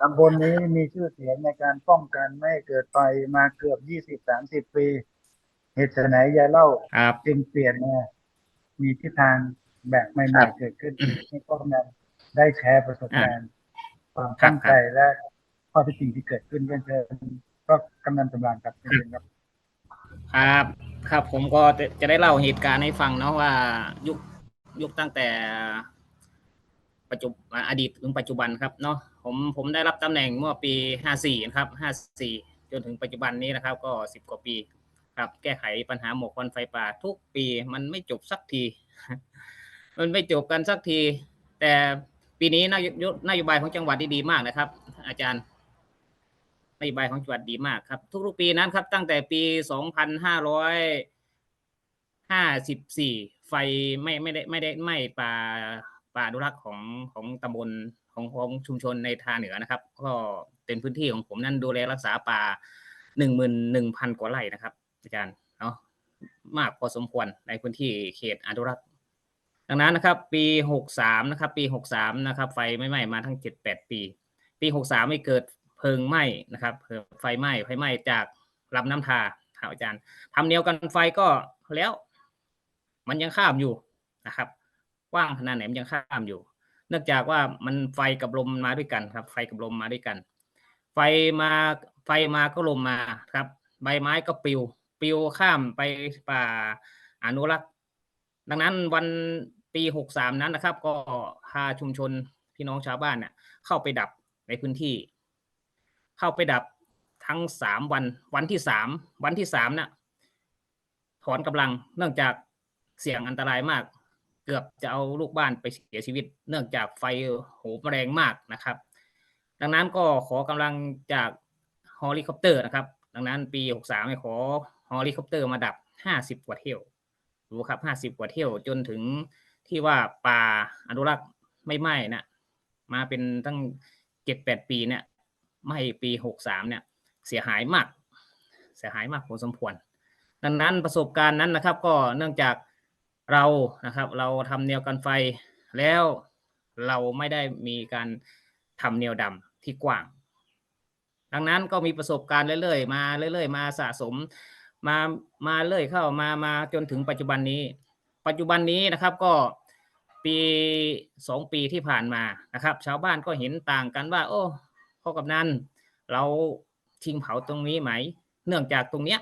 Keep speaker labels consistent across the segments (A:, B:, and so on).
A: ตำบลนี้มีชื่อเสียงในการป้องกันไม่ให้เกิดไฟมาเกือบยี่สิบสามสิบปี เหตุไหนยายเล่า
B: ครับ
A: จึงเปลี่ยนมามีทิศทางแบบให
B: ครั
A: ม่
B: บ
A: ๆเกิดขึ้นให้พ่อกำนันได้แชร์ประสบการณ์ ความตั้งใจและข้อเท็จจริงที่เกิดขึ้นเรื่องเชิญก็กำนันตำรานกับเชิญครับ
B: ครับครับผมก็จะจะได้เล่าเหตุการณ์ให้ฟังเนาะว่ายุคยุคตั้งแต่ ปัจจุบันอดีตถึงปัจจุบันครับเนาะ ผมผมได้รับตำแหน่งเมื่อปีห้าสี่ครับห้าสี่จนถึงปัจจุบันนี้นะครับ ก็สิบกว่าปีครับ แก้ไขปัญหาหมอกควันไฟป่าทุกปีมันไม่จบสักที มันไม่จบกันสักที แต่ปีนี้นโยนโยบายของจังหวัดดีมากนะครับ อาจารย์นโยบายของจังหวัดดีมากครับ ทุกๆปีนั้นครับ ตั้งแต่ปี 2554 ไฟไม่ไม่ได้ไม่ได้ไหม้ป่าป่าอนุรักของของตำบล ของของชุมชนในทางเหนือนะครับ ก็เป็นพื้นที่ของผมนั้นดูแลรักษาป่าหนึ่งหมื่นหนึ่งพันกว่าไร่นะครับ อาจารย์เนาะมากพอสมควรในพื้นที่เขตอนุรักษ์ดังนั้นนะครับ ปีหกสามนะครับ ปีหกสามนะครับไฟไม่ไหม้มาทั้งเจ็ดแปดปี ปีหกสามไม่เกิดเพลิงไหม้นะครับเพลิงไฟไหม้ไฟไหม้จากลำน้ำทาครับอาจารย์ทำแนวกันไฟก็แล้ว มันยังข้ามอยู่นะครับกว้างขนาดไหนมันยังข้ามอยู่ เนื่องจากว่ามันไฟกับลมมาด้วยกันครับ ไฟกับลมมาด้วยกัน ไฟมาไฟมาก็ลมมาครับ ใบไม้ก็ปลิวปลิวข้ามไปป่าอนุรักษ์ดังนั้นวันปีหกสามนั้นนะครับ ก็พาชุมชนพี่น้องชาวบ้านเนี่ยเข้าไปดับในพื้นที่ เข้าไปดับทั้งสามวัน วันที่สามวันที่สามน่ะถอนกำลังเนื่องจากเสี่ยงอันตรายมาก เกือบจะเอาลูกบ้านไปเสียชีวิต เนื่องจากไฟโหมแรงมากนะครับ ดังนั้นก็ขอกำลังจากฮอลิคอปเตอร์นะครับ ดังนั้นปีหกสามขอฮอลิคอปเตอร์มาดับห้าสิบกว่าเที่ยวดูครับห้าสิบกว่าเที่ยวจนถึงที่ว่าป่าอนุรักษ์ไม่ไหม้นะมาเป็นตั้งเจ็ดแปดปีเนี่ยไม้ปีหกสามเนี่ยเสียหายมาก เสียหายมากพอสมควร ดังนั้นประสบการณ์นั้นนะครับ ก็เนื่องจาก เรานะครับ เราทำแนวกันไฟแล้วเราไม่ได้มีการทำแนวดำที่กว้าง ดังนั้นก็มีประสบการณ์เรื่อยๆมาเรื่อยๆ มาสะสมมามาเรื่อยเข้ามามาจนถึงปัจจุบันนี้ ปัจจุบันนี้นะครับก็ปีสองปีที่ผ่านมานะครับ ชาวบ้านก็เห็นต่างกันว่า โอ้พ่อกำนันเราทิ้งเผาตรงนี้ไหม เนื่องจากตรงเนี้ย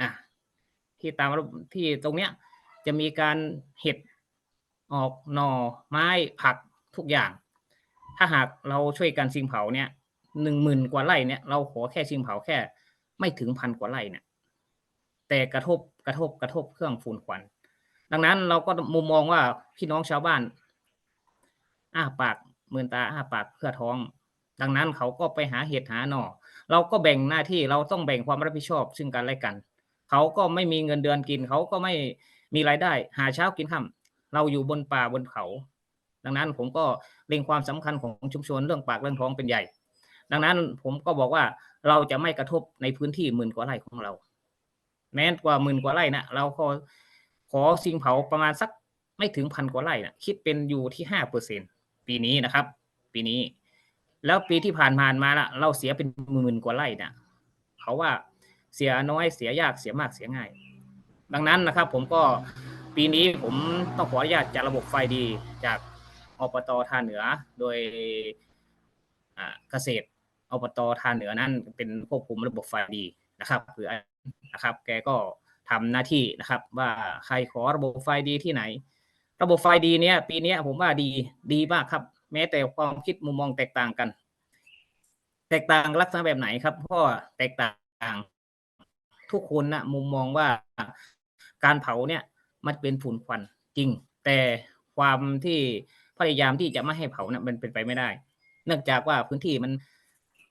B: อะที่ตามที่ตรงเนี้ย จะมีการเห็ดออกหน่อไม้ผักทุกอย่าง ถ้าหากเราช่วยกันชิงเผาเนี่ยหนึ่งหมื่นกว่าไร่เนี่ยเราขอแค่ชิงเผาแค่ ไม่ถึงพันกว่าไร่เนี่ยแต่กระทบกระทบกระทบเครื่องฝุ่นควัน ดังนั้นเราก็มุมมองว่าพี่น้องชาวบ้านอ้าปากเมือนตาอ้าปากเพื่อท้อง ดังนั้นเขาก็ไปหาเห็ดหาหน่อ เราก็แบ่งหน้าที่เราต้องแบ่งความรับผิดชอบซึ่งกันและกัน เขาก็ไม่มีเงินเดือนกิน เขาก็ไม่ มีรายได้หาเช้ากินค่ำเราอยู่บนป่าบนเขา ดังนั้นผมก็เล็งความสำคัญของชุมชนเรื่องปากเรื่องท้องเป็นใหญ่ ดังนั้นผมก็บอกว่าเราจะไม่กระทบในพื้นที่หมื่นกว่าไร่ของเรา แม้กว่าหมื่นกว่าไร่นะเราขอขอสิ่งเผาประมาณสักไม่ถึงพันกว่าไร่นะคิดเป็นอยู่ที่ห้าเปอร์เซ็นปีนี้นะครับ ปีนี้ แล้วปีที่ผ่านผ่านมาละเราเสียเป็นหมื่นกว่าไร่นะเขาว่าเสียน้อยเสียยากเสียมากเสียง่าย ดังนั้นนะครับผมก็ปีนี้ผมต้องขออนุญาตจากระบบไฟดีจากอบตท่าเหนือโดยเกษตรอบตท่าเหนือนั้นเป็นควบคุมระบบไฟดีนะครับคือนะครับ แกก็ทำหน้าที่นะครับ ว่าใครขอระบบไฟดีที่ไหน ระบบไฟดีเนี้ยปีนี้ผมว่าดีดีมากครับ แม้แต่ความคิดมุมมองแตกต่างกัน แตกต่างลักษณะแบบไหนครับพราะแตกต่างทุกคนนะมุมมองว่า การเผาเนี่ยมันเป็นฝุ่นควันจริง แต่ความที่พยายามที่จะไม่ให้เผาเนี่ยมันเป็นไปไม่ได้ เนื่องจากว่าพื้นที่มัน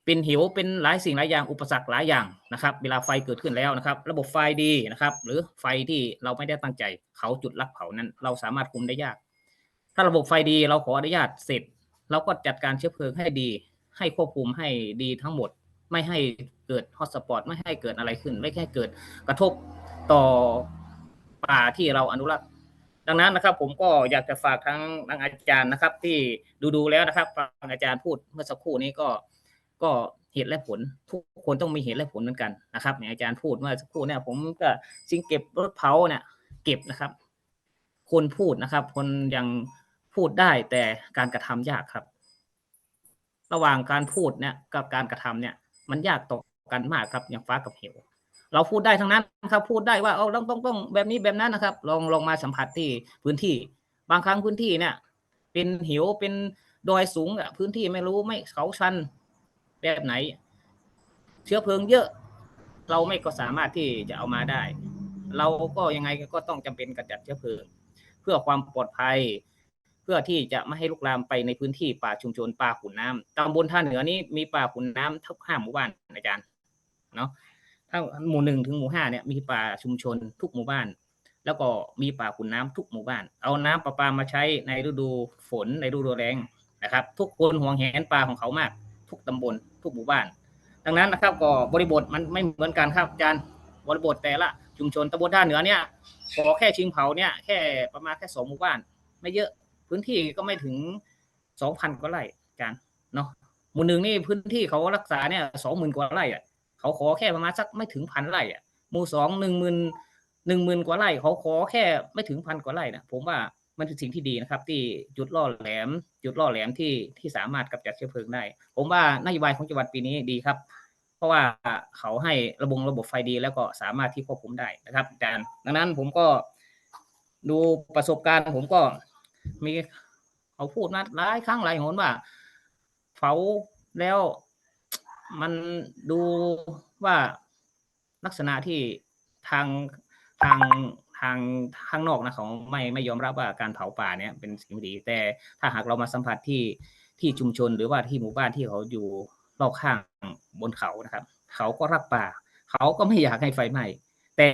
B: เป็นหิวเป็นหลายสิ่งหลายอย่างอุปสรรคหลายอย่างนะครับ เวลาไฟเกิดขึ้นแล้วนะครับ ระบบไฟดีนะครับ หรือไฟที่เราไม่ได้ตั้งใจเขาจุดลักเผานั้น เราสามารถคุมได้ยาก ถ้าระบบไฟดีเราขออนุญาตเสร็จ เราก็จัดการเชื้อเพลิงให้ดี ให้ควบคุมให้ดีทั้งหมด ไม่ให้เกิดฮอตสปอตไม่ให้เกิดอะไรขึ้น ไม่ให้เกิดกระทบต่อ ป่าที่เราอนุรักษ์ ดังนั้นนะครับ ผมก็อยากจะฝากทั้งทางอาจารย์นะครับ ที่ดูดูแล้วนะครับฟังอาจารย์พูดเมื่อสักครู่นี้ก็ก็เหตุและผล ทุกคนต้องมีเหตุและผลเหมือนกันนะครับอย่างอาจารย์พูดเมื่อสักครู่เนี่ยผมก็สิ่งเก็บรถเผาเนี่ยเก็บนะครับ คนพูดนะครับ คนยังพูดได้แต่การกระทำยากครับ ระหว่างการพูดเนี่ยกับการกระทำเนี่ย มันยากต่อกันมากครับอย่างฟ้ากับเหว เราพูดได้ทั้งนั้นครับพูดได้ว่าเอาต้องต้องต้องแบบนี้แบบนั้นนะครับ ลองลองมาสัมผัสที่พื้นที่ บางครั้งพื้นที่เนี่ย เป็นเหวเป็นดอยสูงอะพื้นที่ไม่รู้ไม่เขาชันแบบไหน เชื้อเพลิงเยอะ เราไม่ก็สามารถที่จะเอามาได้ เราก็ยังไงก็ต้องจำเป็นกระจัดเชื้อเพลิง เพื่อความปลอดภัย เพื่อที่จะไม่ให้ลุกลามไปในพื้นที่ป่าชุมชนป่าขุนน้ำตำบลท่าเหนือนี้มีป่าขุนน้ำทั้งห้าหมู่บ้านอาจารย์เนาะ ถ้าหมู่หนึ่งถึงหมู่ห้าเนี่ยมีป่าชุมชนทุกหมู่บ้าน แล้วก็มีป่าขุนน้ำทุกหมู่บ้าน เอาน้ำประปามาใช้ในฤดูฝนในฤดูแล้งนะครับ ทุกคนห่วงแหนป่าของเขามาก ทุกตำบล ทุกหมู่บ้าน ดังนั้นนะครับก็บริบทมันไม่เหมือนกันครับอาจารย์บริบทแต่ละชุมชนตำบลท่าเหนือเนี่ยขอแค่ชิงเผาเนี่ยแค่ประมาณแค่สองหมู่บ้าน ไม่เยอะพื้นที่ก็ไม่ถึงสองพันกว่าไร่อาจารย์เนาะหมู่หนึ่งนี่พื้นที่เขารักษาเนี่ยสองหมื่นกว่าไร่อะ เขาขอแค่ประมาณสักไม่ถึงพันไร่อะหมู่สองหนึ่งหมื่นหนึ่งหมื่นกว่าไร่เขาขอแค่ไม่ถึงพันกว่าไร่นะผมว่ามันเป็นสิ่งที่ดีนะครับ ที่จุดล่อแหลม จุดล่อแหลมที่ที่สามารถกำจัดเชื้อเพลิงได้ ผมว่านโยบายของจังหวัดปีนี้ดีครับ เพราะว่าเขาให้ระบบระบบไฟดีแล้วก็สามารถที่ควบคุมได้นะครับอาจารย์ดังนั้นผมก็ดูประสบการณ์ผมก็มีเขาพูดมาหลายครั้งหลายหนว่าเผาแล้ว มันดูว่าลักษณะที่ทางทางทางข้างนอกนะเขาไม่ไม่ยอมรับว่าการเผาป่าเนี่ยเป็นสิ่งดี แต่ถ้าหากเรามาสัมผัสที่ที่ชุมชนหรือว่าที่หมู่บ้านที่เขาอยู่รอบข้างบนเขานะครับ เขาก็รักป่า เขาก็ไม่อยากให้ไฟไหม้แต่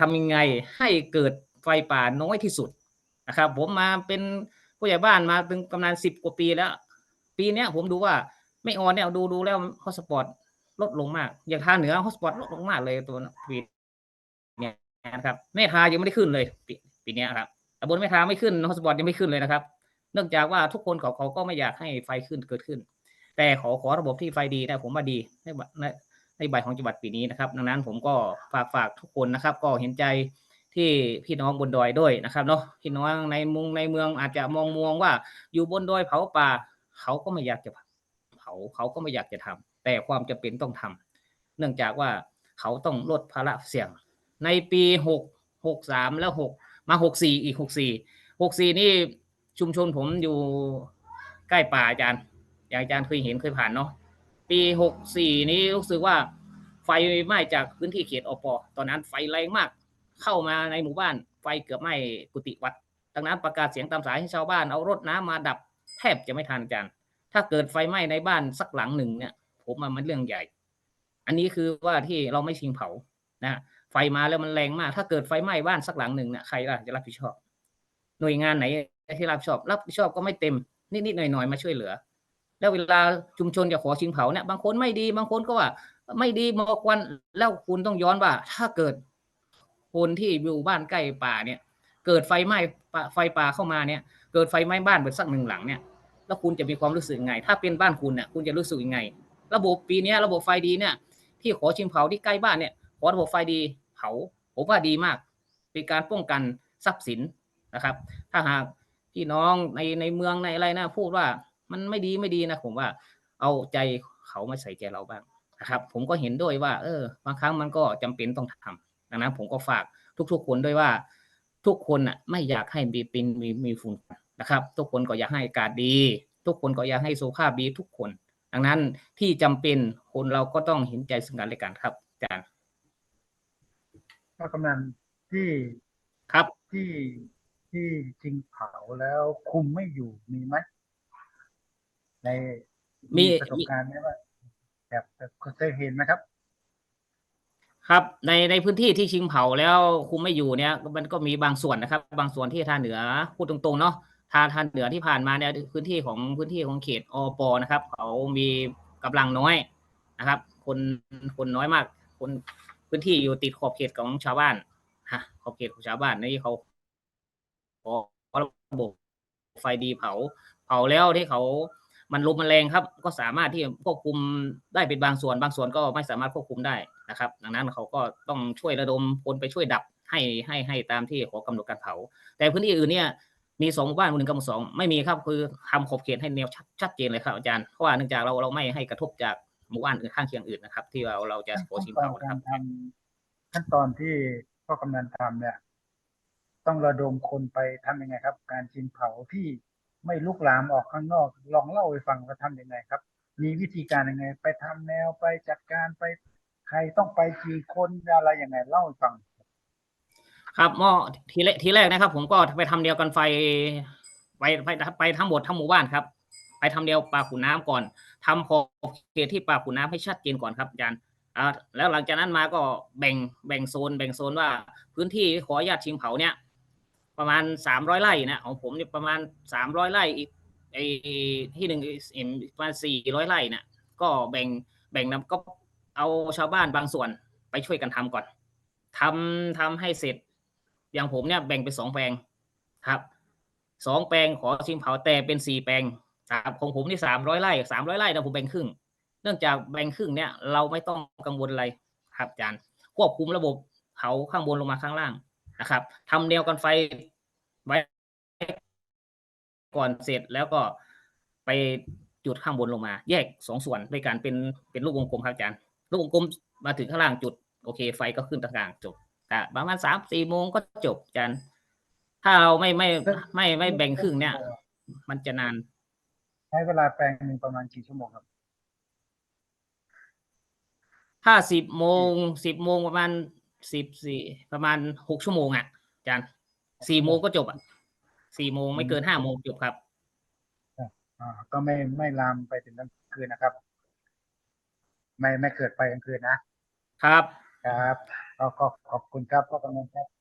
B: ทำยังไงให้เกิดไฟป่าน้อยที่สุดนะครับ ผมมาเป็นผู้ใหญ่บ้านมาเป็นประมาณสิบกว่าปีแล้ว ปีเนี้ยผมดูว่า ไม่ออนเนี่ยดูดูแล้วฮอสปอร์ตลดลงมาก อย่างทางเหนือฮอสปอร์ตลดลงมากเลยตัวปีเนี่ยนะครับแม่ทายังไม่ได้ขึ้นเลยปีปีนี้ครับตำบลแม่ทาไม่ขึ้นฮอสปอร์ตยังไม่ขึ้นเลยนะครับ เนื่องจากว่าทุกคนเขาเขาก็ไม่อยากให้ไฟขึ้นเกิดขึ้น แต่ขอขอระบบที่ไฟดีนะผมว่าดีในในในใบของจังหวัดปีนี้นะครับ ดังนั้นผมก็ฝากฝากทุกคนนะครับ ก็เห็นใจที่พี่น้องบนดอยด้วยนะครับเนาะพี่น้องในมุงในเมืองอาจจะมองมองว่าอยู่บนดอยเผาป่าเขาก็ไม่อยากจะ เผาเขาก็ไม่อยากจะทำแต่ความจำเป็นต้องทำเนื่องจากว่าเขาต้องลดภาระเสี่ยง ในปีหกหกสามแล้วหกมาหกสี่อีกหกสี่หกสี่นี่ชุมชนผมอยู่ใกล้ป่าอาจารย์อย่างอาจารย์เคยเห็นเคยผ่านเนาะปีหกสี่นี้รู้สึกว่าไฟไหม้จากพื้นที่เขตอปตอนนั้นไฟแรงมาก เข้ามาในหมู่บ้านไฟเกือบไหม้กุฏิวัดดังนั้นประกาศเสียงตามสายให้ชาวบ้านเอารถน้ำมาดับแทบจะไม่ทันอาจารย์ ถ้าเกิดไฟไหม้ในบ้านสักหลังหนึ่งเนี่ย ผมว่ามันเรื่องใหญ่ อันนี้คือว่าที่เราไม่ชิงเผานะไฟมาแล้วมันแรงมาก ถ้าเกิดไฟไหม้บ้านสักหลังหนึ่งเนี่ยใครล่ะจะรับผิดชอบ หน่วยงานไหนที่รับผิดชอบ รับผิดชอบก็ไม่เต็มนิดๆหน่อยๆมาช่วยเหลือ แล้วเวลาชุมชนจะขอชิงเผาเนี่ยบางคนไม่ดีบางคนก็ว่า ไม่ดีมอกควันแล้วคุณต้องย้อนว่า ถ้าเกิดคนที่อยู่บ้านใกล้ป่าเนี่ย เกิดไฟไหม้ไฟป่าเข้ามาเนี่ย เกิดไฟไหม้บ้านเปิดสักหนึ่งหลังเนี่ย แล้วคุณจะมีความรู้สึกยังไง ถ้าเป็นบ้านคุณเนี่ยคุณจะรู้สึกยังไง ระบบปีนี้ระบบไฟดีเนี่ย ที่ขอชิงเผาที่ใกล้บ้านเนี่ย ขอระบบไฟดีเผาผมว่าดีมาก เป็นการป้องกันทรัพย์สินนะครับ ถ้าหากพี่น้องในในเมืองในอะไรนะพูดว่ามันไม่ดีไม่ดีนะผมว่าเอาใจเขามาใส่ใจเราบ้างนะครับ ผมก็เห็นด้วยว่า เออ บางครั้งมันก็จำเป็นต้องทำดังนั้นผมก็ฝากทุกๆคนด้วยว่า ทุกคนอะไม่อยากให้มีเป็นมีมีฝุ่น นะครับ ทุกคนก็อยากให้อากาศดี ทุกคนก็อยากให้สุขภาพดีทุกคน ดังนั้นที่จำเป็นคนเราก็ต้องเห็นใจซึ่งกันและกันครับอาจารย์
A: ก็กำนันที่
B: ครับ
A: ที่ที่จริงเผาแล้วคุมไม่อยู่มีไหมใน
B: มี
A: ประสบการณ์ไหมว่าแบบแบบเคยเห็นไหมครับ
B: ครับ ในในพื้นที่ที่ชิงเผาแล้วคุมไม่อยู่เนี่ย มันก็มีบางส่วนนะครับ บางส่วนที่ทางเหนือพูดตรงๆเนาะ ทางทางเหนือที่ผ่านมาเนี่ยพื้นที่ของพื้นที่ของเขตอปนะครับ เขามีกำลังน้อยนะครับ คนคนน้อยมาก คนพื้นที่อยู่ติดขอบเขตของชาวบ้านฮะขอบเขตของชาวบ้านนี่เขาขอระบบไฟดีเผา เผาแล้วที่เขามันลมมันแรงครับ ก็สามารถที่ควบคุมได้เป็นบางส่วน บางส่วนก็ไม่สามารถควบคุมได้นะครับ ดังนั้นเขาก็ต้องช่วยระดมคนไปช่วยดับให้ให้ให้ตามที่ขอกำหนดการเผา แต่พื้นที่อื่นเนี่ย มีสองหมู่บ้านหมู่หนึ่งกับหมู่สองไม่มีครับคือทำขอบเขตให้แนวชัดชัดเจนเลยครับอาจารย์เพราะว่าเนื่องจากเราเราไม่ให้กระทบจากหมู่บ้านอื่นข้างเคียงอื่นนะครับ ที่เราเราจะขอ
A: ขั้น
B: ชิม
A: ตอน
B: เผานะ
A: กา
B: ครั
A: ร
B: บ
A: ทำขั้นตอนที่พ่อกำนันทำเนี่ย ต้องระดมคนไปทำยังไงครับ การชิมเผาที่ไม่ลุกลามออกข้างนอก ลองเล่าให้ฟังว่าทำยังไงครับ มีวิธีการยังไง ไปทำแนวไปจัดการไป ใครต้องไปกี่คนอะไรยังไงเล่าให้ฟัง
B: ครับหม้อทีแรกทีแรกนะครับ ผมก็ไปทำเดียวกันไฟไปไปไปทั้งหมดทั้งหมู่บ้านครับ ไปทำเดียวปลาขุนน้ำก่อนทำขอบเขตที่ปลาขุนน้ำให้ชัดเจนก่อนครับอาจารย์อ่าแล้วหลังจากนั้นมาก็แบ่งแบ่งโซน แบ่งโซนว่าพื้นที่ขออนุญาตชิงเผาเนี่ย ประมาณสามร้อยไร่นะของผมเนี่ยประมาณสามร้อยไร่อีกไอ้ที่หนึ่งเอ็มประมาณสี่ร้อยไร่นะก็แบ่งแบ่งนำก็เอาชาวบ้านบางส่วนไปช่วยกันทำก่อนทำทำให้เสร็จ อย่างผมเนี่ยแบ่งเป็นสองแปลงครับสองแปลงขอชิงเผาแต่เป็นสี่แปลงครับของผมนี่สามร้อยไร่สามร้อยไร่นะผมแบ่งครึ่ง เนื่องจากแบ่งครึ่งเนี่ยเราไม่ต้องกังวลอะไรครับอาจารย์ควบคุมระบบเผาข้างบนลงมาข้างล่างนะครับทำแนวกันไฟไว้ก่อนเสร็จแล้วก็ไปจุดข้างบนลงมา แยกสองส่วนด้วยการเป็นเป็นลูกวงกลมครับอาจารย์ลูกวงกลมมาถึงข้างล่างจุดโอเคไฟก็ขึ้นตรงกลางจบ ประมาณสามสี่โมงก็จบอาจารย์ถ้าเราไม่ไม่ไม่ไม่ไม่แบ่งครึ่งเนี่ย มันจะนาน
A: ใช้เวลาแปลงหนึ่งประมาณกี่ชั่วโมงครับ
B: ถ้าสิบโมงสิบโมงประมาณสิบสี่ประมาณหกชั่วโมงอะอาจารย์สี่โมงก็จบอะสี่โมงไม่เกินห้าโมงจบครับ
A: อ่าก็ไม่ไม่ลามไปถึงกลางคืนนะครับ ไม่ไม่เกิดไฟกลางคืนนะครับ ครับก็ขอบคุณครับพ่อกำนันครับ